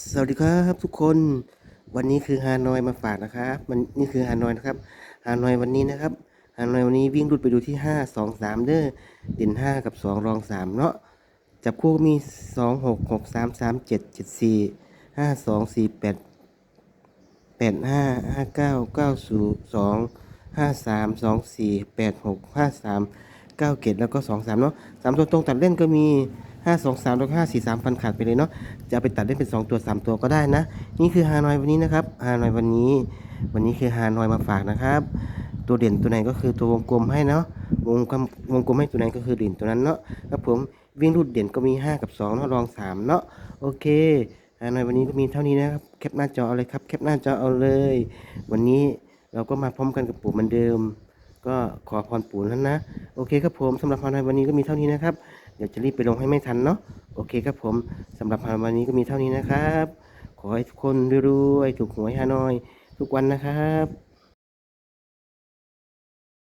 สวัสดีครับทุกคนวันนี้คือฮานอยมาฝากนะครับมันนี่คือฮานอยนะครับฮานอยวันนี้นะครับฮานอยวันนี้วิ่งรุดไปดูที่ห้าสองสามเด้อเด่นห้ากับสองรองสามเนาะจับคู่มีสองหกหกสามสามเจ็ดเจ็ดสี่ห้าสองสี่แปดแปดห้าห้าเก้าเก้าศูนย์สองห้าสามสองสี่แปดหกห้าสาม เก้าเกตแล้วก็สองสามเนาะสามตัวตรงตัดเล่นก็มีห้าสองสามแล้วก็ห้าสี่สามพันขาดไปเลยเนาะจะไปตัดได้เป็น2ตัว3ตัวก็ได้นะ นี่คือฮานอยวันนี้นะครับฮานอยวันนี้ วันนี้คือฮานอยมาฝากนะครับ ตัวเด่นตัวไหนก็คือตัววงกลมให้เนาะวงกลมวงกลมให้ตัวไหนก็คือเด่นตัวนั้นเนาะครับผมวิ่งรูดเด่นก็มี 5 กับ2เนาะรอง 3 เนาะโอเคฮานอยวันนี้ก็มีเท่านี้นะครับแคปหน้าจอเอาเลยครับแคปหน้าจอเอาเลย วันนี้เราก็มาพร้อมกันกับปู่เหมือนเดิม ก็ขอพรปู่นั้นนะ โอเคครับผมสำหรับพานวันนี้ก็มีเท่านี้นะครับ เดี๋ยวจะรีบไปลงให้ไม่ทันเนาะโอเคครับผมสำหรับพานวันนี้ก็มีเท่านี้นะครับ ขอให้ทุกคนรวยๆถูกหวยฮานอย ทุกวันนะครับ